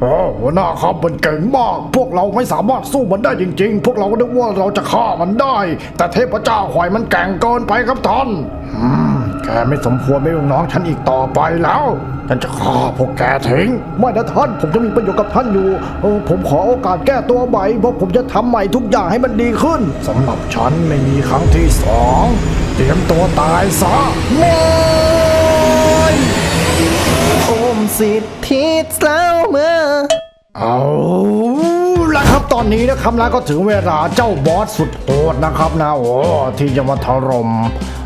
โอ้หัวหน้าครับมันเก่งมาก พวกเราไม่สามารถสู้มันได้จริง ๆ พวกเราก็นึกว่าเราจะฆ่ามันได้ แต่เทพเจ้าหอยมันแก่งเกินไปครับท่านอืมแกไม่สมควรเป็นลูกน้องฉันอีกต่อไปแล้ว ฉันจะฆ่าพวกแกทิ้งไม่นะท่าน ผมจะมีประโยชน์กับท่านอยู่เออผมขอโอกาสแก้ตัวใหม่เพราะผมจะทำใหม่ทุกอย่างให้มันดีขึ้นสำหรับฉันไม่มีครั้งที่สองเตรียมตัวตายซะม่อ สิทธิแล้วเมื่อเอาละครับ ตอนนี้นะครับนะก็ถึงเวลาเจ้าบอสสุดโหดนะครับนะโอ้ที่จะมาถล่ม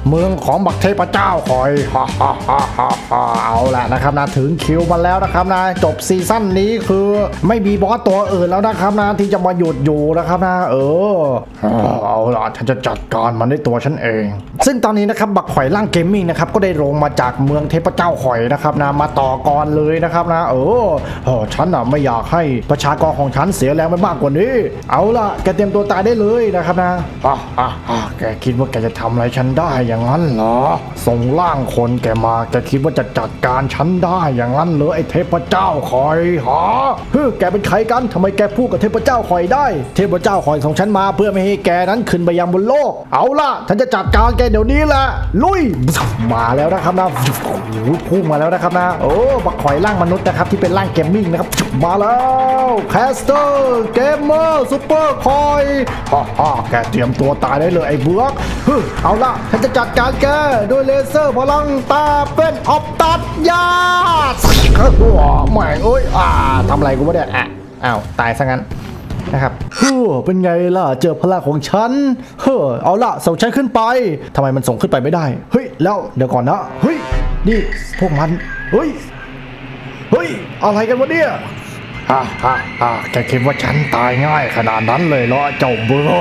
เมืองของบักเทพเจ้าคอยฮ่าฮ่าฮ่าฮ่าเอาละนะครับนะถึงคิวมาแล้วนะครับนะจบซีซั่นนี้คือไม่มีบอสตัวอื่นแล้วนะครับนะที่จะมาหยุดอยู่นะครับนะเออเอาละฉันจะจัดการมันด้วยตัวฉันเอง ซึ่งตอนนี้นะครับบักข่อยล่างเกมมิ่งนะครับก็ได้ลงมาจากเมืองเทพเจ้าข่อยนะครับนะมาต่อกรเลยนะครับนะเออเออฉันอะไม่อยากให้ประชากรของฉันเสียแรงไปมากกว่านี้ เอาล่ะแกเตรียมตัวตายได้เลยนะครับนะอะอะอะแกคิดว่าแกจะทำอะไรฉันได้อย่างนั้นเหรอ ส่งร่างคนแกมาแกคิดว่าจะจัดการฉันได้อย่างนั้นเหรอไอ้เทพเจ้าคอยหาเฮ้ยแกเป็นใครกันทำไมแกพูดกับเทพเจ้าคอยได้ เทพเจ้าคอยส่งฉันมาเพื่อไม่ให้แกนั้นขึ้นไปยังบนโลก เอาล่ะฉันจะจัดการแกเดี๋ยวนี้แหละลุยมาแล้วนะครับนะโอ้พุ่งมาแล้วนะครับนะโอ้บักข่อยร่างมนุษย์นะครับที่เป็นร่างเกมมิ่งนะครับมาแล้วแคสเตอร์เกมเมอร์ซูเปอร์คอยฮ่าฮ่าแกเตรียมตัวตายได้เลยไอ้เบือกฮึเอาล่ะฉันจะจัดการแกด้วยเลเซอร์พลังตาเป็นออปตัดยาหัวแม่เอ้ยอ่าทำอะไรกูไม่ได้อะอ้าวตายซะงั้นนะครับเฮ้อเป็นไงล่ะ เจอพลังของฉัน เฮ้อ เอาล่ะ ส่งฉันขึ้นไปทำไมมันส่งขึ้นไปไม่ได้ เฮ้ย แล้วเดี๋ยวก่อนนะ เฮ้ย นี่พวกมัน เฮ้ย เฮ้ย อะไรกันวะเนี่ย ฮ่าฮ่าฮ่าแกคิดว่าฉันตายง่ายขนาดนั้นเลยเหรอเจ้าเบือ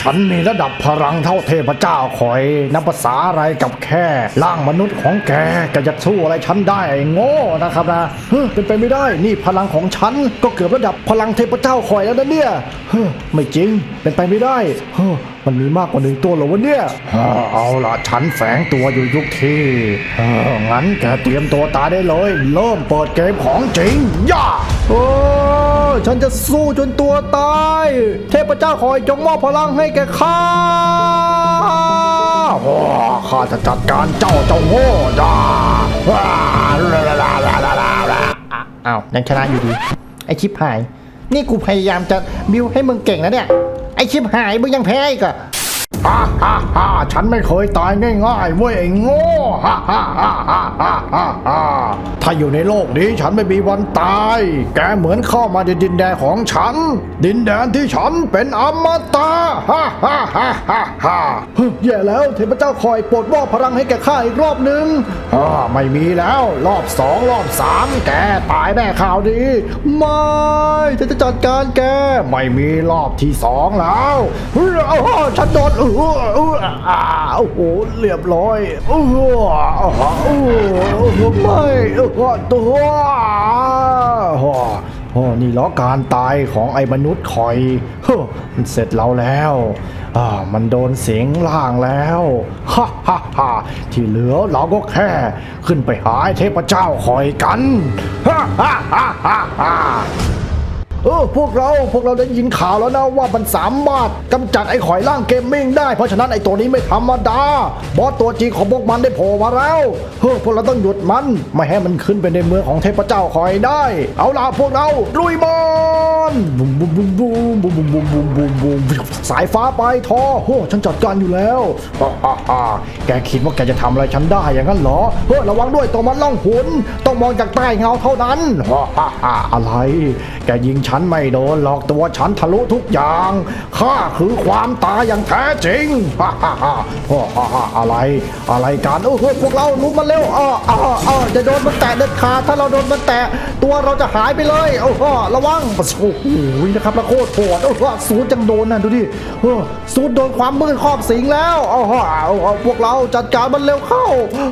ฉันมีระดับพลังเท่าเทพเจ้าคอยนับภาษาอะไรกับแค่ร่างมนุษย์ของแกแกจะสู้อะไรฉันได้โง่นะครับนะเฮ้ยเป็นไปไม่ได้นี่พลังของฉันก็เกือบระดับพลังเทพเจ้าคอยแล้วนะเนี่ยเฮ้ยไม่จริงเป็นไปไม่ได้เฮ้ย มันมีมากกว่าหนึ่งตัวเหรอวะเนี่ยอ่าเอาล่ะฉันแฝงตัวอยู่ยุคที่เอองั้นแกเตรียมตัวตายได้เลย เริ่มเปิดเกมของจริงย่าโอ้ฉันจะสู้จนตัวตาย เทพเจ้าคอยจงมอบพลังให้แก่ข้าโอ้ข้าจะจัดการเจ้าเจ้าโง่จ้าว้าลาลาลาลาลาลาลาอะอ้าวยังชนะอยู่ดี ไอชิปหาย นี่กูพยายามจะบิวให้มึงเก่งนะเนี่ย ไอชิบหายมึงยังแพ้อีกอะ ฮ่าฮ่าฮ่าฉันไม่เคยตายง่ายๆเว้ยไอ้โง่ฮ่าฮ่าฮ่าฮ่าฮ่าฮ่าถ้าอยู่ในโลกนี้ฉันไม่มีวันตาย แกเหมือนเข้ามาในดินแดนของฉัน ดินแดนที่ฉันเป็นอมตะฮ่าฮ่าฮ่าฮ่าฮ่าเฮ้ยแย่แล้วเทพเจ้าคอยโปรดมอบพลังให้แกข้าอีกรอบหนึ่งอ่าไม่มีแล้วรอบสองรอบสามแกตายแน่ข่าวดีไม่ฉันจะจัดการแกไม่มีรอบที่สองแล้วเฮ้ยเอาฉันโดนเออเอโอ้โหเรียบร้อยเออเออเออไม่เออตัวโอ้นี่ล้อการตายของไอ้มนุษย์คอยเฮ้มันเสร็จเราแล้วอ่ามันโดนเสียงล่างแล้วฮ่าฮ่าฮ่าที่เหลือเราก็แค่ ขึ้นไปหาเทพเจ้าคอยกันฮ่าฮ่าฮ่าฮ่า เออพวกเราพวกเราได้ยินข่าวแล้วนะว่ามันสามารถกำจัดไอ้ข่อยล่างเกมมิ่งได้ เพราะฉะนั้นไอ้ตัวนี้ไม่ธรรมดา บอสตัวจริงของพวกมันได้โผล่มาแล้วเฮ้อพวกเราต้องหยุดมัน ไม่ให้มันขึ้นไปในเมืองของเทพเจ้าคอยได้ เอาล่ะพวกเราลุย มันบุมบุมบุมบุมบุมบุมบุมบุมบุมบุมสายฟ้าไปทอโอ้ฉันจัดการอยู่แล้วฮ่าฮ่าฮ่าแกคิดว่าแกจะทำอะไรฉันได้อย่างนั้นเหรอเฮ้ยระวังด้วยตัวมันล่องหุนต้องมองจากใต้เงาเท่านั้นฮ่าฮ่าฮ่าอะไร แกยิงฉันไม่โดนหรอกตัวฉันทะลุทุกอย่างข้าคือความตายอย่างแท้จริงฮ่าฮ่าฮ่าฮ่าฮ่าอะไร อะไรกันโอ้โหพวกเราลุกมันเร็วอ้ออ้ออ้อจะโดนมันแตะเด็ดขาดถ้าเราโดนมันแตะตัวเราจะหายไปเลยโอ้โหระวังโอ้โหนะครับแล้วโคตรโหดโอ้โหสูดจังโดนนะดูดิเออสูดโดนความมืดครอบสิงแล้วอ้โหเอาเอาพวกเราจัดการมันเร็วเข้า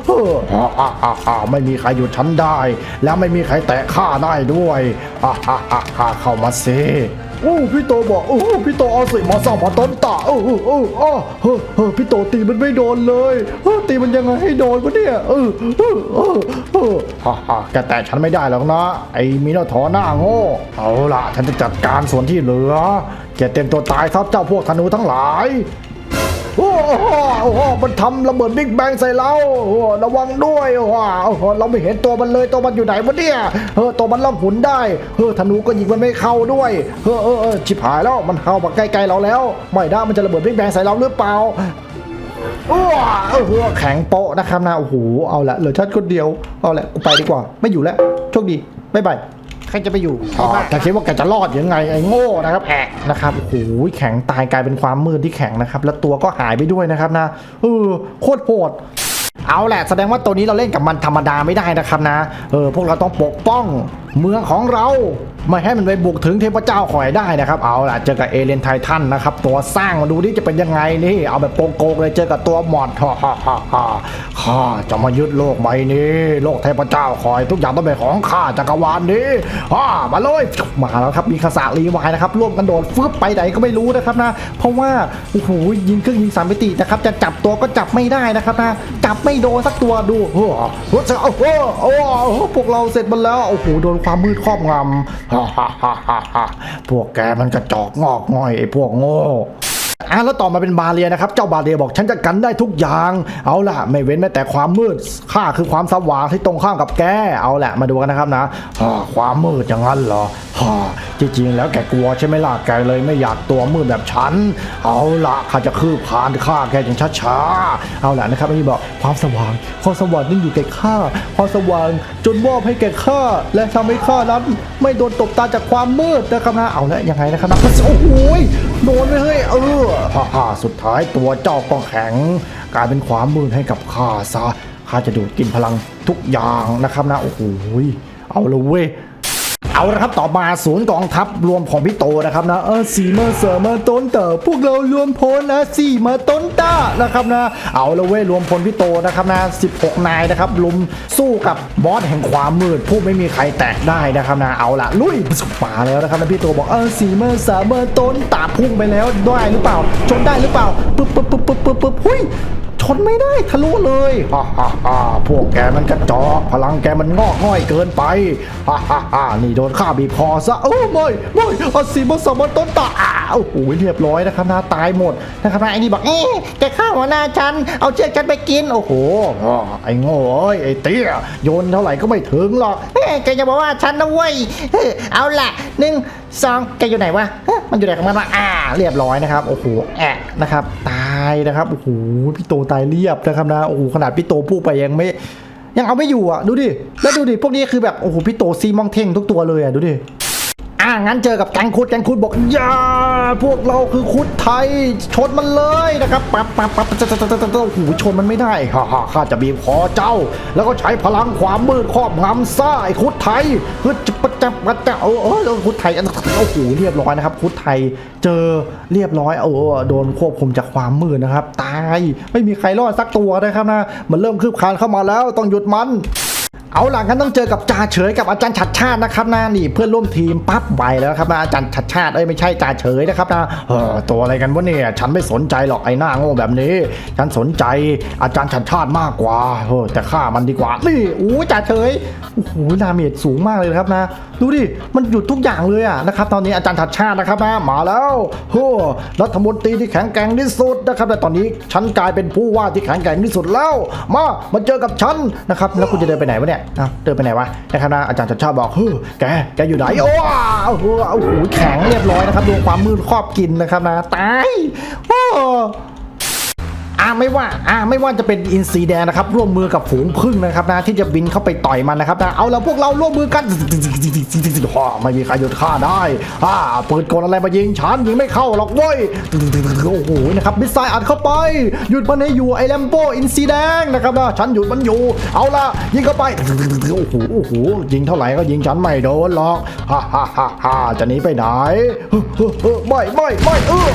เออฮ่าฮ่าอ่าไม่มีใครหยุดฉันได้ แล้วไม่มีใครแตะข้าได้ด้วยฮ่าฮ่าฮ่าฮ่าเข้ามาสิ โอ้พี่โตบอกโอ้พี่โตเอาสิมาสองมาต้นตาโอ้โออเออเออเออเออพี่โตตีมันไม่โดนเลยเออตีมันยังไงให้โดนวะเนี่ยเออเออเออเออฮ่าฮ่าแกแตะฉันไม่ได้หรอกนะ ไอ้มิโนทอร์หน้าโง่เอาล่ะ ฉันจะจัดการส่วนที่เหลือแกเต็มตัวตายซับเจ้าพวกธนูทั้งหลาย โอ้โหโอ้โหมันทำระเบิดบิ๊กแบงใส่เราโอ้ระวังด้วยโอ้โหเราไม่เห็นตัวมันเลยตัวมันอยู่ไหนวะเนี่ยเออตัวมันล่องหุนได้เออธนูก็ยิงมันไม่เข้าด้วยเออเออเออชิบหายแล้วมันเข้ามาใกล้ๆเราแล้ว ไม่ได้มันจะระเบิดบิ๊กแบงใส่เราหรือเปล่าอ้วเออแข็งโปะนะครับนะโอ้โหเอาละเหลือชัดคนเดียวเอาละกูไปดีกว่าไม่อยู่แล้วโชคดีบ๊ายบาย ใครจะไปอยู่อ๋อไอ้บ้าแต่คิดว่าแกจะรอดยังไงไอ้โง่นะครับแอะนะครับโอ้โหแข็งตายกลายเป็นความมืดที่แข็งนะครับ แล้วตัวก็หายไปด้วยนะครับนะเออโคตรโหดเอาแหละแสดงว่าตัวนี้เราเล่นกับมันธรรมดาไม่ได้นะครับนะเออพวกเราต้องปกป้อง เมืองของเราไม่ให้มันไปบุกถึงเทพเจ้าข่อยได้นะครับ เอาล่ะเจอกับเอเลนไททันนะครับ ตัวสร้างมาดูนี่จะเป็นยังไงนี่เอาแบบโกงเลยเจอกับตัวหมอดฮ่าฮ่าฮ่าฮ่าข้าจะมายึดโลกใบนี้ โลกเทพเจ้าคอย ทุกอย่างต้องเป็นของข้าจักรวาลนี้อ่ามาเลยมาแล้วครับมีคาสารีวายนะครับร่วมกันโดดฟึบไปไหนก็ไม่รู้นะครับนะ เพราะว่าโอ้โหยิงเครื่องยิงสามมิตินะครับจะจับตัวก็จับไม่ได้นะครับนะจับไม่โดนสักตัวดูเฮ้อรถจะโอ้โหโอ้โหพวกเราเสร็จหมันแล้วโอ้โหโดนความมืดครอบงำฮ่าฮ่าฮ่าฮ่าพวกแกมันกระจอกงอกง่อยไอ้พวกโง่ อะแล้วต่อมาเป็นบาเรียนะครับ เจ้าบาเรียบอกฉันจะกันได้ทุกอย่าง เอาล่ะ ไม่เว้นแม้แต่ความมืดข้าคือความสว่างที่ตรงข้ามกับแกเอาแหละมาดูกันนะครับนะความมืดอย่างนั้นเหรอจริงๆแล้วแกกลัวใช่ไหมล่ะแกเลยไม่อยากตัวมืดแบบฉัน เอาล่ะข้าจะคืบคานฆ่าแกอย่างช้าๆเอาล่ะนะครับอันนี้บอกความสว่างความสว่างนี่อยู่แก่ข้าความสว่างจนมอบให้แก่ข้าและทำให้ข้านั้น ไม่โดนตบตาจากความมืดนะครับนะเอาละยังไงนะครับนะโอ้โหโดนไปเฮ้ยเออฮ่าฮ่าสุดท้ายตัวเจ้าก็แข็ง กลายเป็นความมืดให้กับข้าซะข้าจะดูดกินพลังทุกอย่างนะครับนะโอ้โหเอาละเว้ย เอาละครับต่อมาศูนย์กองทัพรวมของพี่โตนะครับนะเออสีมาเสริมมาต้นเต๋อพวกเรารวมพลนะสี่มาต้นตานะครับนะเอาละเว้ยรวมพลพี่โตนะครับนะ16 นายนะครับลุมสู้กับบอสแห่งความมืดผู้ไม่มีใครแตะได้นะครับนะเอาละลุยมาแล้วนะครับนะพี่โตบอกเออสีมาสามมาต้นตาพุ่งไปแล้วได้หรือเปล่าชนได้หรือเปล่าปึ๊บปึ๊บปึ๊บปึ๊บปึ๊บปึ๊บหุ้ย ชนไม่ได้ทะลุเลยฮ่าฮ่าฮ่าพวกแกมันกระจอกพลังแกมันงอกง่อยเกินไปฮ่าฮ่าฮ่านี่โดนข้าบีบคอซะโอ้ไม่ไม่เอาสีมสมันต้นตาอ้าวโอ้โหเรียบร้อยนะครับนาตายหมดนะครับนะไอ้นี่บอกเอ๊ะแกฆ่าหัวหน้าฉันเอาเชือกฉันไปกินโอ้โหอ้อไอ้โง่เอ้ยไอ้เตี้ยโยนเท่าไหร่ก็ไม่ถึงหรอกเฮ้ยแกจะบอกว่าฉันนะเว้ยเอาละหนึ่งสองแกอยู่ไหนวะมันอยู่ไหนของมันวะอ่า เรียบร้อยนะครับโอ้โหแอะนะครับตาย นะครับโอ้โหพี่โตตายเรียบนะครับนะโอ้โหขนาดพี่โตพูดไปยังไม่ยังเอาไม่อยู่อะดูดิแล้วดูดิพวกนี้คือแบบโอ้โหพี่โตซีมองเท่งทุกตัวเลยอะดูดิ อ่างั้นเจอกับแกงคุดแกงคุดบอกอย่าพวกเราคือคุดไทย ชนมันเลยนะครับปั๊บปั๊บปั๊บจะจะจะโอ้โหชนมันไม่ได้ฮ่าฮ่าข้าจะบีบคอเจ้า แล้วก็ใช้พลังความมืดครอบงำซ่าไอ้คุดไทยเฮ้ยจะปะจะปะจะเออเออเออคุดไทยโอ้โหเรียบร้อยนะครับ คุดไทยเจอเรียบร้อยเออโดนควบคุมจากความมืดนะครับ ตายไม่มีใครรอดสักตัวนะครับนะมันเริ่มคืบคลานเข้ามาแล้วต้องหยุดมัน เอาหล่ะงั้นต้องเจอกับจ่าเฉยกับอาจารย์ชัดชาตินะครับนะนี่เพื่อนร่วมทีมปั๊บไปแล้วครับนะอาจารย์ชัดชาติเอ้ยไม่ใช่จ่าเฉยนะครับนะเออตัวอะไรกันวะเนี่ยฉันไม่สนใจหรอกไอ้หน้าโง่แบบนี้ ฉันสนใจอาจารย์ชัดชาติมากกว่าเออแต่ฆ่ามันดีกว่านี่โอ้จ่าเฉยโอ้โหดาเมจสูงมากเลยครับนะ ดูดิมันหยุดทุกอย่างเลยอะนะครับตอนนี้อาจารย์ชัดชาตินะครับนะมาแล้วโอ้รัฐมนตรีที่แข็งแกร่งที่สุดนะครับแต่ตอนนี้ฉันกลายเป็นผู้ว่าที่แข็งแกร่งที่สุดแล้ว มามาเจอกับฉันนะครับแล้วคุณจะเดินไปไหนวะเนี่ยอ้าวเดินไปไหนวะนะครับนะอาจารย์ชัดชาติบอกเฮ้ยแกแกอยู่ไหนโอ้โอ้โหโอ้โหแข็งเรียบร้อยนะครับดวงความมืดครอบกินนะครับนะตายโอ้ อ่าไม่ว่าอ่าไม่ว่าจะเป็นอินซีแดงนะครับร่วมมือกับฝูงพึ่งนะครับนะที่จะบินเข้าไปต่อยมันนะครับนะเอาล้วพวกเราร่วมมือกันฮ่าไม่มีใครหยุดข้าได้อ่าเปืนกลอะไรมายิงฉันยิงไม่เข้าหรอกเว้ยโอ้โหนะครับมิสไซล์อัดเข้าไป หยุดมันให้อยู่ไอแลมโบอินซีแดงนะครับนะฉันหยุดมันอยู่ เอาละยิงเข้าไปโอ้โหโอ้โหยิงเท่าไหร่ก็ยิงฉันไม่โดนหรอกฮ่าฮ่าฮ่าฮ่าจะหนีไปไหนไม่ไม่ไม่เออ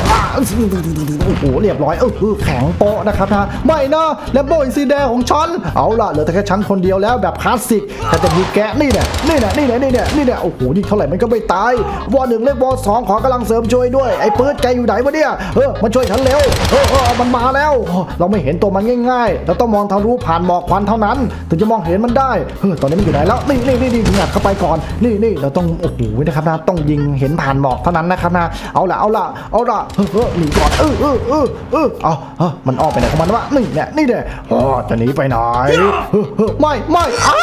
โอ้โหเรียบร้อยเออแข็งโปะนะครับนะไม่นะแลมโบอินซีแดงของฉันเอาล่ะเหลือแต่แค่ฉันคนเดียวแล้วแบบคลาสสิกแต่จะมีแกะนี่เนี่ยนี่เนี่ยนี่เนี่ยนี่เนี่ยนี่เนี่ยโอ้โหนี่เท่าไหร่มันก็ไม่ตายวอหนึ่งเรียกวอสองขอกำลังเสริมช่วยด้วยไอ้ปื๊ดแกอยู่ไหนวะเนี่ยเออมาช่วยฉันเร็วเออเออมันมาแล้ว เราไม่เห็นตัวมันง่ายๆเราต้องมองทะลุผ่านหมอกควันเท่านั้น ถึงจะมองเห็นมันได้เออตอนนี้มันอยู่ไหนแล้วนี่นี่นี่นี่งัดเข้าไปก่อนนี่นี่เราต้องโอ้โหนะครับนะต้องยิงเห็นผ่านหมอกเท่านั้นนะครับนะเอาละเอาละเอาละเออเออหนีก่อนเออเออเออเออเอาเออมันออกไปไหนของมันวะนี่เนี่ยนี่เด้อ๋อจะหนีไปไหนเออเออไม่ไม่อ้า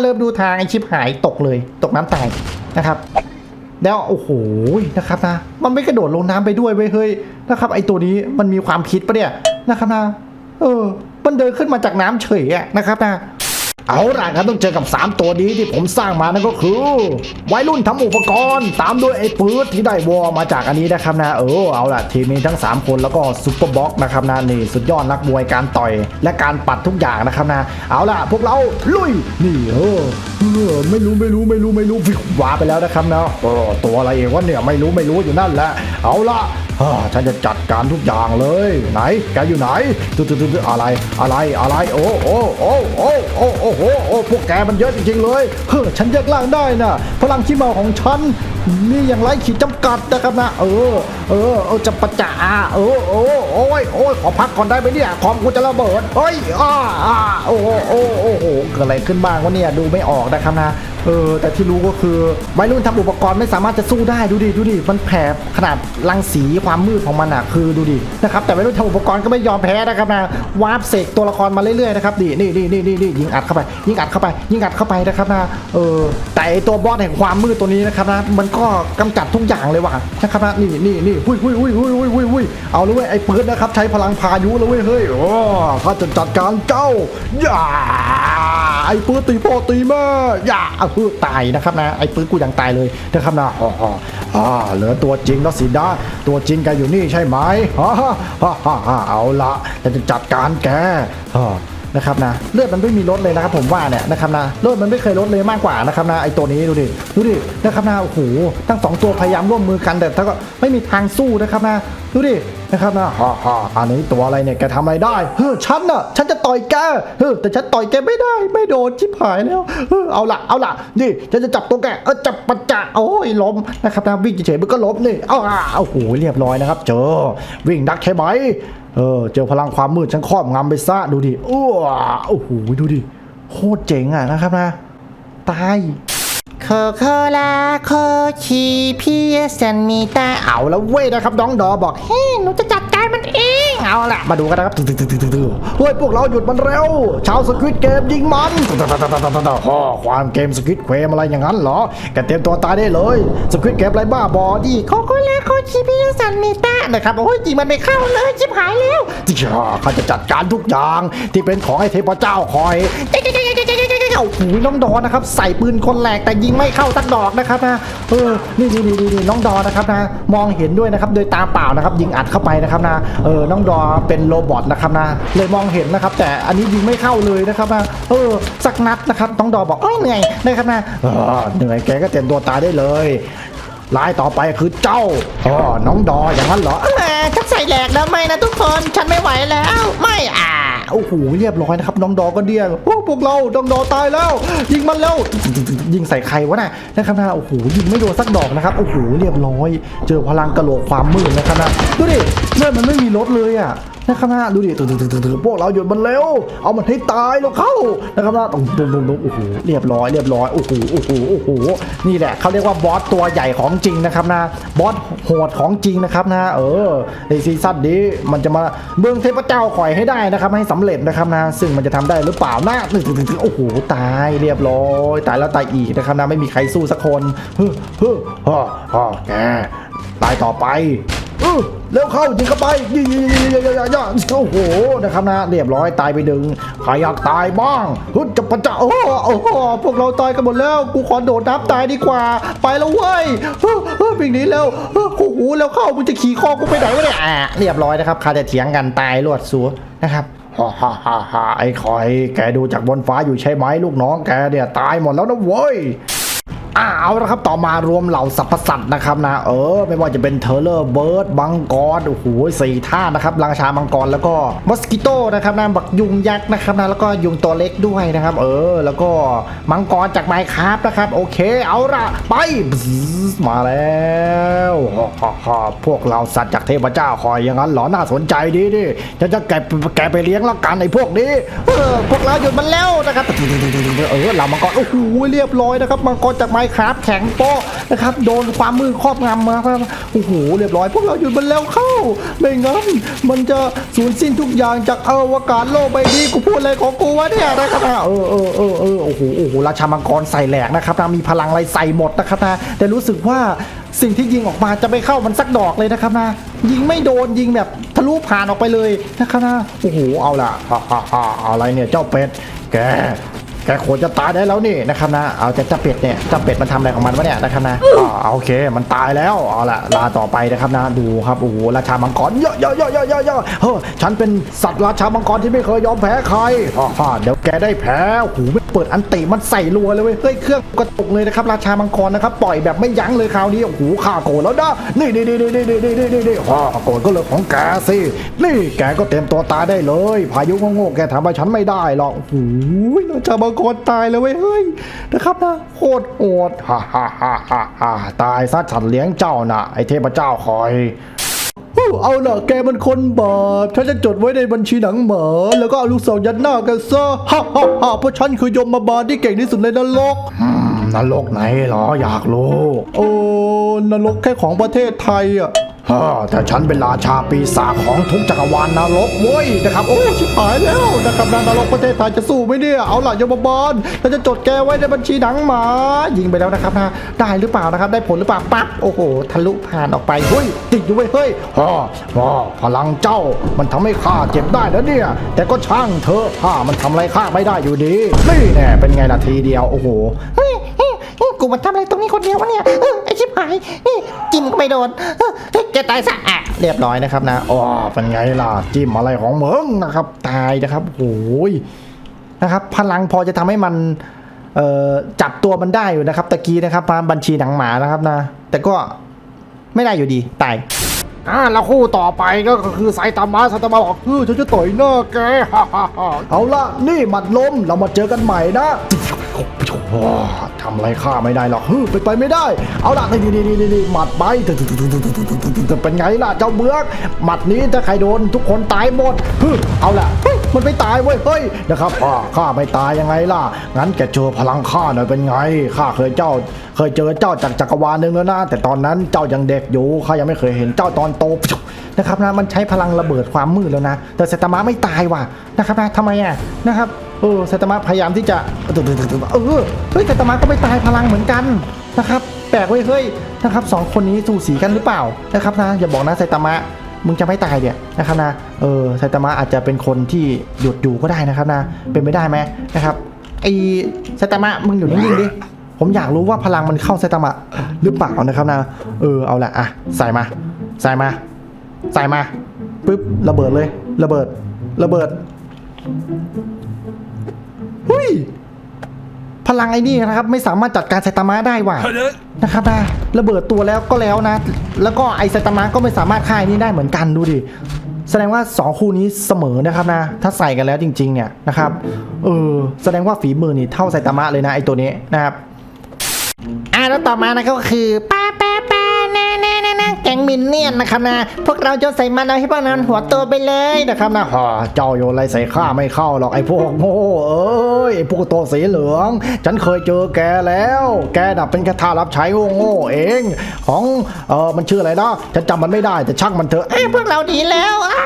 เริ่มดูทางไอชิปหายตกเลย ตกน้ำแตกนะครับ แล้วโอ้โหนะครับนะ มันไม่กระโดดลงน้ำไปด้วยเว้ยเฮ้ยนะครับ ไอตัวนี้มันมีความคิดปะเนี่ยนะครับนะ เออ มันเดินขึ้นมาจากน้ำเฉยอะนะครับนะ เอาล่ะครับต้องเจอกับ 3 ตัวนี้ที่ผมสร้างมานั่นก็คือ วัยรุ่นทำอุปกรณ์ ตามด้วยไอ้ปื๊ดที่ได้วอมาจากอันนี้นะครับนะเออเอาล่ะทีมนี้ทั้ง 3 คนแล้วก็ซุปเปอร์บ็อกนะครับนะนี่สุดยอดนักมวยการต่อย และการปัดทุกอย่างนะครับนะเอาล่ะพวกเราลุยนี่เออเออไม่รู้ไม่รู้ไม่รู้ไม่รู้วิววาไปแล้วนะครับนะเออตัวอะไรเองวะเนี่ยไม่รู้ไม่รู้อยู่นั่นแหละเอาล่ะฉันจะจัดการทุกอย่างเลย ไหนแกอยู่ไหนตุ๊ดตุ๊ดตุ๊ดอะไรอะไรอะไรโอ้โอ้โอ้โอ้โอ้โอ้โหโอ้พวกแกมันเยอะจริงๆเลยเฮ้อฉันแยกล่างได้นะพลังขี้เมาของฉันนี่อย่างไรขีดจำกัดนะครับนะ เออ เออเออจะประจ่าเออโอ้โอ้ยโอ้ยขอพักก่อนได้ไหมเนี่ยคอมกูจะระเบิดเฮ้ยอ้าอ้าโอ้โหโอ้โอ้โหเกิดอะไรขึ้นบ้างวะเนี่ยดูไม่ออกนะครับนะ เออแต่ที่รู้ก็คือวัยรุ่นทำอุปกรณ์ไม่สามารถจะสู้ได้ดูดิดูดิมันแผ่ขนาดรังสีความมืดของมันอะคือดูดินะครับแต่วัยรุ่นทำอุปกรณ์ก็ไม่ยอมแพ้นะครับนะวาร์ปเสกตัวละครมาเรื่อยๆนะครับดินี่นี่นี่นี่นี่ยิงอัดเข้าไป ยิงอัดเข้าไป ยิงอัดเข้าไปนะครับนะเออแต่ไอตัวบอสแห่งความมืดตัวนี้นะครับนะมันก็กำจัดทุกอย่างเลยว่ะนะครับนะนี่นี่นี่หุ้ยหุ้ยหุ้ยหุ้ยหุ้ยหุ้ยหุ้ยเอาเลยไอ้ปืนนะครับใช้พลังพายุเลยเว้ยเฮ้ยโอ้ข้าจะจัดการเจ้าอย่า ไอ้ปื้อตีพ่อตีแม่อย่าเอาปื้อตายนะครับนะไอ้ปื้อกูยังตายเลยนะครับนะอ๋ออ๋อเหลือตัวจริงแล้วสินะตัวจริงแกอยู่นี่ใช่ไหมฮ่าฮ่าฮ่าเอาละจะจัดการแกฮ่า นะครับนะเลือดมันไม่มีลดเลยนะครับผมว่าเนี่ยนะครับนะเลือดมันไม่เคยลดเลยมากกว่านะครับนะไอตัวนี้ดูดิดูดินะครับนะโอ้โหทั้งสองตัวพยายามร่วมมือกันแต่ถ้าก็ไม่มีทางสู้นะครับนะดูดินะครับนะฮ่าฮ่าอันนี้ตัวอะไรเนี่ยแกทำอะไรได้เฮ้อฉันน่ะฉันจะต่อยแกเฮ้อแต่ฉันต่อยแกไม่ได้ไม่โดนชิบหายแล้วเฮ้อเอาละเอาละนี่ฉันจะจับตัวแกเออจับปัจจะโอ้ยล้มนะครับนะวิ่งเฉยๆมันก็ล้มนี่เอาอะโอ้โหเรียบร้อยนะครับ เจอวิ่งดักใช่ไหม เออ เจอพลังความมืดฉันครอบงำไปซะดูดิอ้วโอ้โหดูดิโคตรเจ๋งอะนะครับนะ ตายโคโคลาโคชีพีสันมีตาเอาแล้วเว้ยนะครับน้องดอบอกเฮ้หนูจะจัดการมัน เอาละมาดูกันนะครับตึ๊ดตึ๊ดตึ๊ดตึ๊ดตึ๊ดเฮ้ยพวกเราหยุดมันเร็ว ชาวสควิตเกมยิงมันตึ๊ดตึ๊ดตึ๊ดตึ๊ดตึ๊ดตึ๊ดฮ่อความเกมสควิตเกมอะไรอย่างนั้นเหรอ แกเตรียมตัวตายได้เลยสควิตเกมไรบ้าบอดีเขาก็แลาโคชีพีสันมีตานะครับโอ้ยจีมันไม่เข้าเลยชิบหายแล้วเขาจะจัดการทุกอย่างที่เป็นของไอ้เทพเจ้าคอย โอ้โหน้องดอนะครับใส่ปืนคนแหลกแต่ยิงไม่เข้าสักดอกนะครับนะเออนี่นี่นี่นี่น้องดอนะครับนะมองเห็นด้วยนะครับโดยตาเปล่านะครับ ยิงอัดเข้าไปนะครับนะเออน้องดอเป็นโรบอทนะครับนะเลยมองเห็นนะครับ แต่อันนี้ยิงไม่เข้าเลยนะครับนะเออสักนัดนะครับน้องดอบอกเอ้ยเหนื่อยนะครับนะเออเหนื่อยแกก็เตรียมตัวตายได้เลยลายต่อไปคือเจ้าอ๋อน้องดออย่างนั้นเหรอแหมฉันใส่แหลกแล้วไม่นะทุกคนฉันไม่ไหวแล้ว ไม่อ่า โอ้โหเรียบร้อยนะครับน้องดอก็เดียงโอ้พวกเราน้องดอตายแล้ว ยิงมันแล้วยิงใส่ใครวะน่ะนะครับนะโอ้โหยิงไม่โดนสักดอกนะครับโอ้โหเรียบร้อย เจอพลังกระโหลกความมืดนะครับนะดูดิเลือดมันไม่มีลดเลยอะ นะครับนะดูดิตึงตึงตึงตึงตึงพวกเราหยุดมันเร็ว เอามันให้ตายแล้วเข้านะครับนะตรงตรงตรงตรงโอ้โหเรียบร้อยเรียบร้อยโอ้โหโอ้โหโอ้โหนี่แหละเขาเรียกว่าบอสตัวใหญ่ของจริงนะครับนะบอสโหดของจริงนะครับนะเออในซีซั่นนี้มันจะมาเบื้องเทพเจ้าคอยให้ได้นะครับให้สำเร็จนะครับนะซึ่งมันจะทำได้หรือเปล่านะตึงตึงตึงตึงโอ้โหตายเรียบร้อยตายแล้วตายอีกนะครับนะไม่มีใครสู้สักคนเฮ้อเฮ้อฮ่าฮ่าแกตายต่อไป เออเร็วเข้ายิงเข้าไปยิงยิงยิงยิงยิงโอ้โหนะครับนะเรียบร้อยตายไปดึงใครอยากตายบ้างฮึจะปะจะโอ้โหโอ้โหพวกเราตายกันหมดแล้วกูขอโดดน้ำตายดีกว่า ไปแล้วเว้ยเฮ้ยวิ่งหนีแล้วเฮ้ยโอ้โหแล้วเข้ามึงจะขี่คอกูไปไหนวะเนี่ยอะเรียบร้อยนะครับครจะเถียงกันตายรวดสูนะครับฮ่าฮ่าฮ่าไอ้คอยแกดูจากบนฟ้าอยู่ใช่ไหมลูกน้องแกเนี่ยตายหมดแล้วนะเว้ย อ่าเอาละครับต่อมารวมเหล่าสรรพสัตว์นะครับนะเออไม่ว่าจะเป็นเทเลอร์เบิร์ดบังกรโอ้โหสี่ท่านะครับราชามังกรแล้วก็มอสกิโตนะครับนะบักยุงยักษ์นะครับนะแล้วก็ยุงตัวเล็กด้วยนะครับ เออ แล้วก็มังกรจากไมค์ครับนะครับโอเค เอาละไปมาแล้วฮ่าฮ่าฮ่าพวกเราสัตว์จากเทพเจ้าคอยอย่างนั้นเหรอน่าสนใจดีดิจะจะแกะแกะไปเลี้ยงละกันไอ้พวกนี้เออพวกเราหยุดมันแล้วนะครับเออเหล่ามังกรโอ้โหเรียบร้อยนะครับมังกรจากไมค์ครับ แข็งโป๊ะนะครับ โดนความมือครอบงำมาครับโอ้โหเรียบร้อยพวกเราหยุดมันแล้วเข้า ไม่งั้นมันจะสูญสิ้นทุกอย่างจากอวกาศโลกใบนี้กูพูดอะไรของกูวะเนี่ยนะครับเออเออเออเออโอ้โหโอ้โหราชามังกรใส่แหลกนะครับนะมีพลังอะไรใส่หมดนะครับนะแต่รู้สึกว่าสิ่งที่ยิงออกมาจะไม่เข้ามันสักดอกเลยนะครับนะยิงไม่โดนยิงแบบทะลุผ่านออกไปเลยนะครับนะโอ้โหเอาล่ะฮ่าฮ่าฮ่าอะไรเนี่ยเจ้าเป็ดแก แกควรจะตายได้แล้วนี่นะครับนะ เอาแต่จะเป็ดเนี่ยจะเป็ดมันทำอะไรของมันวะเนี่ยนะครับนะอ๋อโอเค มันตายแล้วเอาละลาต่อไปนะครับนะ ดูครับโอ้โหราชามังกรเยอะเยอะเยอะเยอะเยอะเยอะเฮ้อฉันเป็นสัตว์ราชามังกรที่ไม่เคยยอมแพ้ใครฮ่าฮ่าเดี๋ยวแกได้แพ้หไเปิดอันติมันใส่รัวเลยเว้ยเฮ้ยเครื่องกระตุกเลยนะครับราชามังกรนะครับปล่อยแบบไม่ยั้งเลยคราวนี้โอ้โหข่าโกรธแล้วนะนี่นี่นี่นี่นี่นี่นี่นี่นี่ฮ่าโกรธก็เรื่องของแกสินี่แกก็เตรียมตัวตายได้เลย พายุโง่ๆแกทำให้ฉันไม่ได้หรอกโอ้โหราชามังกรตายเลยเว้ยเฮ้ยนะครับนะโคตรโหดฮ่าฮ่าฮ่าฮ่าฮ่าตายซะฉันเลี้ยงเจ้าน่ะไอเทพเจ้าคอย เอาล่ะแกมันคนบาปฉันจะจดไว้ในบัญชีหนังหมาแล้วก็เอาลูกศรยัดหน้ากันซะฮ่าฮ่าฮ่าเพราะฉันคือยมมาบาลที่เก่งที่สุดในนรกอืมนรกไหนเหรออยากรู้ โอ้นรกแค่ของประเทศไทยอะฮ่า แต่ฉันเป็นราชาปีศาจของทุกจักรวาลนรกเว้ยนะครับ โอ้ชิบหายแล้วนะครับนรกประเทศไทยจะสู้ไหมเนี่ย เอาล่ะยมบาลเราจะจดแกไว้ในบัญชีหนังหมา ยิงไปแล้วนะครับนะได้หรือเปล่านะครับ ได้ผลหรือเปล่าปั๊บโอ้โหทะลุผ่านออกไปเฮ้ยติดอยู่เว้ยเฮ้ยฮ่าฮ่าพลังเจ้ามันทำให้ข้าเจ็บได้นะเนี่ย แต่ก็ช่างเถอะข้ามันทำอะไรข้าไม่ได้อยู่ดีนี่แน่เป็นไงล่ะทีเดียวโอ้โห กูมาทำอะไรตรงนี้คนเดียววะเนี่ยเออไอชิบหายนี่จิ้มก็ไม่โดนเออเฮ้ยแกตายซะอะเรียบร้อยนะครับนะอ๋อเป็นไงล่ะจิ้มอะไรของมึงนะครับ ตายนะครับโอ้ยนะครับ พลังพอจะทำให้มันเอ่อจับตัวมันได้อยู่นะครับตะกี้นะครับมาบัญชีหนังหมานะครับนะ แต่ก็ไม่ได้อยู่ดีตายอ่าแล้วคู่ต่อไปก็คือไซตามะไซตามะบอกเออฉันจะต่อยหน้าแกฮ่าฮ่าฮ่าเอาละนี่หมัดลมเรามาเจอกันใหม่นะ ว้ทำอะไรข้าไม่ได้หรอกเฮ้ยไปไปไม่ได้ เอาล่ะนี่นี่นี่นี่หมัดไปเป็นไงล่ะเจ้าเบือกหมัดนี้ถ้าใครโดนทุกคนตายหมดเฮ้ยเอาล่ะมันไม่ตายเว้ยเฮ้ยนะครับอ่าข้าไม่ตายยังไงล่ะ งั้นแกเจอพลังข้าหน่อยเป็นไงข้าเคยเจ้า เคยเจอเจ้าจากจักรวาลหนึ่งแล้วนะแต่ตอนนั้นเจ้ายังเด็กอยู่ข้ายังไม่เคยเห็นเจ้าตอนโตนะครับนะมันใช้พลังระเบิดความมืดแล้วนะ แต่เซตามะไม่ตายว่ะนะครับนะทำไมอะนะครับ เออเซตามะพยายามที่จะเออเฮ้ยเซตามะก็ไม่ตายพลังเหมือนกันนะครับแปลกเว้ยเฮ้ยนะครับสองคนนี้สูสีกันหรือเปล่านะครับนะอย่าบอกนะไซตามะมึงจะไม่ตายเนี่ยนะครับนะเออไซตามะอาจจะเป็นคนที่หยุดอยู่ก็ได้นะครับนะเป็นไปได้ไหมนะครับไอไซตามะมึงอยู่นิ่งๆดิผมอยากรู้ว่าพลังมันเข้าไซตามะหรือเปล่านะครับนะเออเอาละอะใส่มาใส่มาใส่มาปึ๊บระเบิดเลย ระเบิดระเบิด เฮ้ย พลังไอ้นี่นะครับ ไม่สามารถจัดการไซตามะได้ว่ะนะครับนะระเบิดตัวแล้วก็แล้วนะ แล้วก็ไอไซตามะก็ไม่สามารถฆ่าไอ้นี่ได้เหมือนกันดูดิแสดงว่าสองคู่นี้เสมอนะครับนะ ถ้าใส่กันแล้วจริง ๆ เนี่ยนะครับเออแสดงว่าฝีมือนี่เท่าไซตามะเลยนะไอตัวนี้นะครับอะแล้วต่อมานะก็คือป้าป้าป้า ก๊งมินเนี่ยนนะครับนะ พวกเราจะใส่มันเอาให้พวกนั้นหัวโตไปเลยนะครับนะฮ่าเจ้าโยนอะไรใส่ข้าไม่เข้าหรอกไอ้พวกโง่เอ้ยไอ้พวกตัวสีเหลือง ฉันเคยเจอแกแล้ว แกดับเป็นคาถารับใช้โง่เอง ของเออมันชื่ออะไรนะฉันจำมันไม่ได้แต่ช่างมันเถอะเอ้ยพวกเราดีแล้วอ้า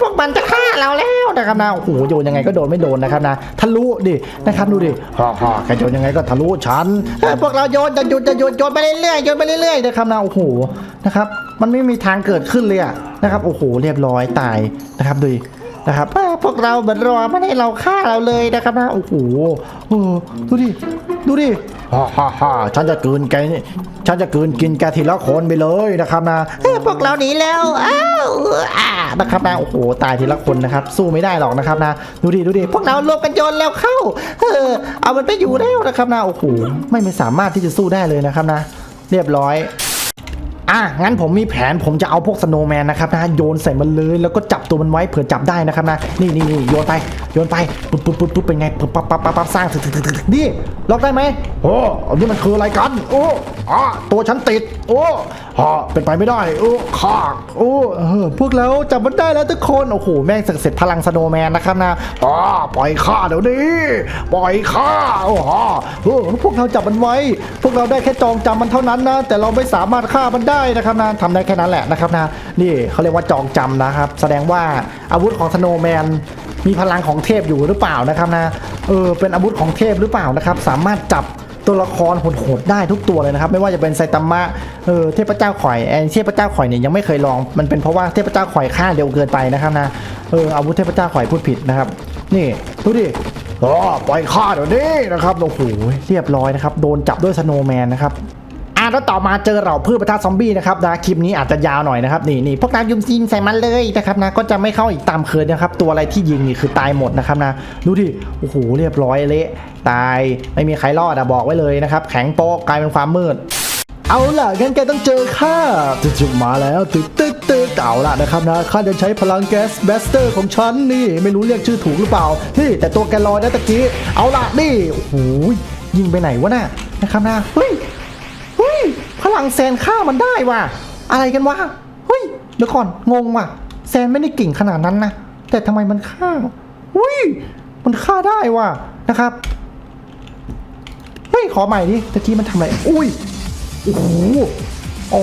พวกมันจะฆ่าเราแล้ว นะครับนะโอ้โหโยนยังไงก็โดนไม่โดนนะครับนะทะลุดินะครับดูดิฮ่าฮ่าแกโยนยังไงก็ทะลุฉันเอ้ยพวกเราโยนจะโยนจะโยนโยนไปเรื่อยๆโยนไปเรื่อยๆนะครับนะโอ้โหนะครับมันไม่มีทางเกิดขึ้นเลยอะนะครับโอ้โหเรียบร้อยตายนะครับดูดินะครับพวกเราเหมือนรอไม่ให้เราฆ่าเราเลยนะครับนะโอ้โหเออดูดิ ดูดิฮ่าฮ่าฮ่าฉันจะกลืนแกนี่ฉันจะกลืนกินแกทีละคนไปเลยนะครับนะเออพวกเราหนีแล้วอ้าวอ่านะครับนะโอ้โหตายทีละคนนะครับ สู้ไม่ได้หรอกนะครับนะดูดิดูดิพวกเรารวมกันโยนแล้วเข้าเออเอามันไปอยู่แล้วนะครับนะโอ้โหไม่ไม่สามารถที่จะสู้ได้เลยนะครับนะ เรียบร้อย อะงั้นผมมีแผนผมจะเอาพวกสโนว์แมนนะครับนะโยนใส่มันเลยแล้วก็จับตัวมันไว้เผื่อจับได้นะครับนะนี่นี่นี่โยนไปโยนไปปุ๊บปุ๊บปุ๊บปุ๊บเป็นไงปุ๊บปั๊บปั๊บปั๊บปั๊บสร้างถึกถึกถึกถึกนี่ล็อกได้ไหมโอ้อันนี้มันคืออะไรกันโอ้อะตัวฉันติดโอ้อะเป็นไปไม่ได้โอ้ขาโอ้เออพวกเราจับมันได้แล้วทุกคนโอ้โหแม่งเสร็จพลังสโนว์แมนนะครับนะอ่าปล่อยข้าเดี๋ยวนี้ปล่อยข้าโอ้โหเออพวกเราจับมันไว้ พวกเราได้แค่จองจำมันเท่านั้นนะ แต่เราไม่สามารถฆ่ามันได้นะครับนะทำได้แค่นั้นแหละนะครับนะนี่เขาเรียกว่าจองจำนะครับ แสดงว่าอาวุธของสโนแมนมีพลังของเทพอยู่หรือเปล่านะครับนะเออเป็นอาวุธของเทพหรือเปล่านะครับ สามารถจับตัวละครโหดๆได้ทุกตัวเลยนะครับ ไม่ว่าจะเป็นไซตามะเออเทพเจ้าข่อยไอนเทพเจ้าข่อยเนี่ยยังไม่เคยลองมันเป็นเพราะว่าเทพเจ้าข่อยฆ่าเร็วเกินไปนะครับนะเอออาวุธเทพเจ้าข่อยพูดผิดนะครับ นี่ดูดิอ๋อปล่อยข้าเดี๋ยวนี้นะครับโอ้โหเรียบร้อยนะครับ โดนจับด้วยสโนแมนนะครับ อะแล้วต่อมาเจอเหล่าพืชประทะซอมบี้นะครับนะคลิปนี้อาจจะยาวหน่อยนะครับนี่นี่พวกนายยุมยิงใส่มันเลยนะครับนะก็จะไม่เข้าอีกตามเคยนะครับตัวอะไรที่ยิงนี่คือตายหมดนะครับนะดูดิโอ้โหเรียบร้อยเละตายไม่มีใครรอดอะบอกไว้เลยนะครับแข็งโป๊กกลายเป็นความมืดเอาล่ะงั้นแกต้องเจอข้าจุดมาแล้วตึ๊ดตึ๊ดตึ๊ดเอาล่ะนะครับนะข้าจะใช้พลังแก๊สแบสเตอร์ของฉันนี่ไม่รู้เรียกชื่อถูกหรือเปล่านี่แต่ตัวแกลอยนะตะกี้เอาล่ะนี่โอ้โหยิงไปไหนวะน่ะนะครับนะเฮ้ย พลังแซนฆ่ามันได้ว่ะ อะไรกันวะ เฮ้ย เดี๋ยวก่อน งงว่ะ แซนไม่ได้เก่งขนาดนั้นนะ แต่ทำไมมันฆ่าอุ้ย มันฆ่าได้ว่ะ นะครับ เฮ้ย ขอใหม่ดิ ตะกี้มันทำอะไร อุ้ย โอ้โหอ๋อ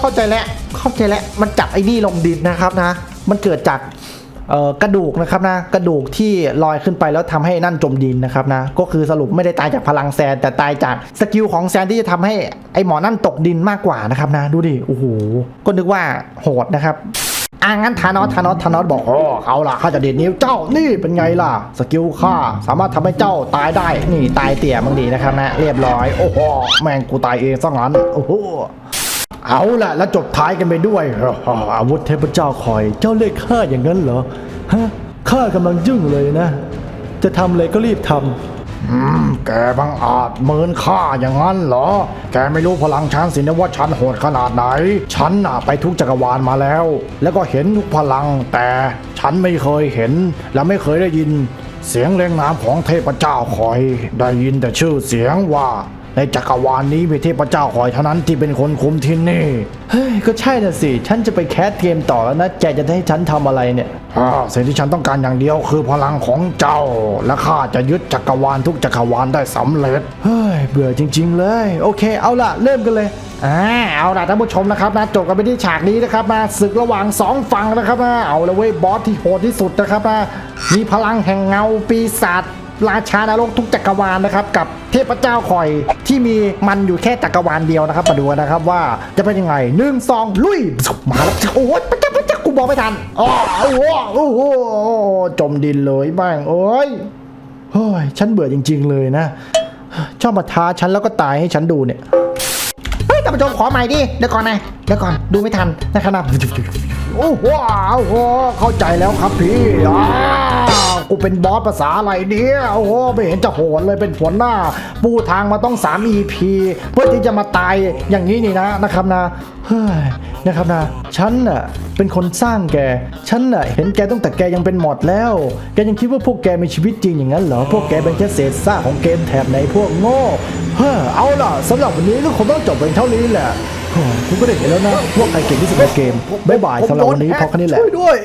เข้าใจแล้ว เข้าใจแล้ว มันจับไอ้นี่ลงดินนะครับนะ มันเกิดจาก กระดูกนะครับนะกระดูกที่ลอยขึ้นไปแล้วทำให้นั่นจมดินนะครับนะก็คือสรุปไม่ได้ตายจากพลังแซนแต่ตายจากสกิลของแซนที่จะทำให้ไอหมอนั่นตกดินมากกว่านะครับนะดูดิโอ้โหก็นึกว่าโหดนะครับอะงั้นธานอสธานอสธานอสบอกโอ้เอาล่ะข้าจะเด็ดนิ้วเจ้านี่เป็นไงล่ะ สกิลข้าสามารถทำให้เจ้าตายได้นี่ตายเตี่ยมึงดีนะครับนะเรียบร้อยโอ้โหแมงกูตายเองซะงั้นโอ้โห เอาล่ะ แล้วจบท้ายกันไปด้วย อาวุธเทพเจ้าคอย เจ้าเรียกข้าอย่างนั้นเหรอ ฮะ ข้ากำลังยุ่งเลยนะ จะทำอะไรก็รีบทำอืม แกบังอาจเมินข้าอย่างนั้นเหรอ แกไม่รู้พลังฉันสินะว่าฉันโหดขนาดไหน ฉันน่ะไปทุกจักรวาลมาแล้ว แล้วก็เห็นทุกพลัง แต่ฉันไม่เคยเห็น และไม่เคยได้ยิน เสียงเรียงนามของเทพเจ้าคอย ได้ยินแต่ชื่อเสียงว่า ในจักรวาลนี้มีเทพเจ้าคอยเท่านั้นที่เป็นคนคุมที่นี่ เฮ้ย ก็ใช่น่ะสิ ฉันจะไปแคสเกมต่อแล้วนะ แกจะให้ฉันทำอะไรเนี่ยอ่าสิ่งที่ฉันต้องการอย่างเดียวคือพลังของเจ้า และข้าจะยึดจักรวาลทุกจักรวาลได้สำเร็จ เฮ้ย เบื่อจริง ๆ เลย โอเค เอาล่ะ เริ่มกันเลยอ่าเอาล่ะท่านผู้ชมนะครับนะจบกันไปที่ฉากนี้นะครับนะศึกระหว่างสองฝั่งนะครับนะเอาละเว้ยบอสที่โหดที่สุดนะครับนะมีพลังแห่งเงาปีศาจ ราชานรกทุกจักรวาลนะครับกับเทพเจ้าคอยที่มีมันอยู่แค่จักรวาลเดียวนะครับมาดูนะครับว่าจะเป็นยังไงหนึ่งสองลุยมาแล้วโอ้ยพระเจ้าพระเจ้ากูบอกไม่ทันอ๋อโอ้โหโอ้โหจมดินเลยบ้างโอ้ยเฮ้ยฉันเบื่อจริง ๆ เลยนะชอบมาท้าฉันแล้วก็ตายให้ฉันดูเนี่ยเฮ้ยท่านผู้ชมขอใหม่ดิเดี๋ยวก่อนนะเดี๋ยวก่อนดูไม่ทันนะครับ โอ้โหโอ้โหเข้าใจแล้วครับพี่อ้าวกูเป็นบอสภาษาอะไรเนี่ยโอ้โหไม่เห็นจะโหดเลยเป็นผลหน้า ปูทางมาต้อง3 EP เพื่อที่จะมาตายอย่างนี้นี่นะนะครับนะเฮ้ยนะครับนะฉันน่ะเป็นคนสร้างแกฉันน่ะเห็นแกตั้งแต่แกยังเป็นหมอดแล้ว แกยังคิดว่าพวกแกมีชีวิตจริงอย่างนั้นเหรอพวกแกเป็นแค่เศษซากของเกมแถบไหนพวกโง่เฮ้อเอาล่ะสำหรับวันนี้ก็คงต้องจบเพียงเท่านี้แหละ คุณก็ได้เห็นแล้วนะว่าใครเก่งที่สุดในเกมบ๊ายบายสำหรับวันนี้พอแค่นี้แหละ ช่วยด้วย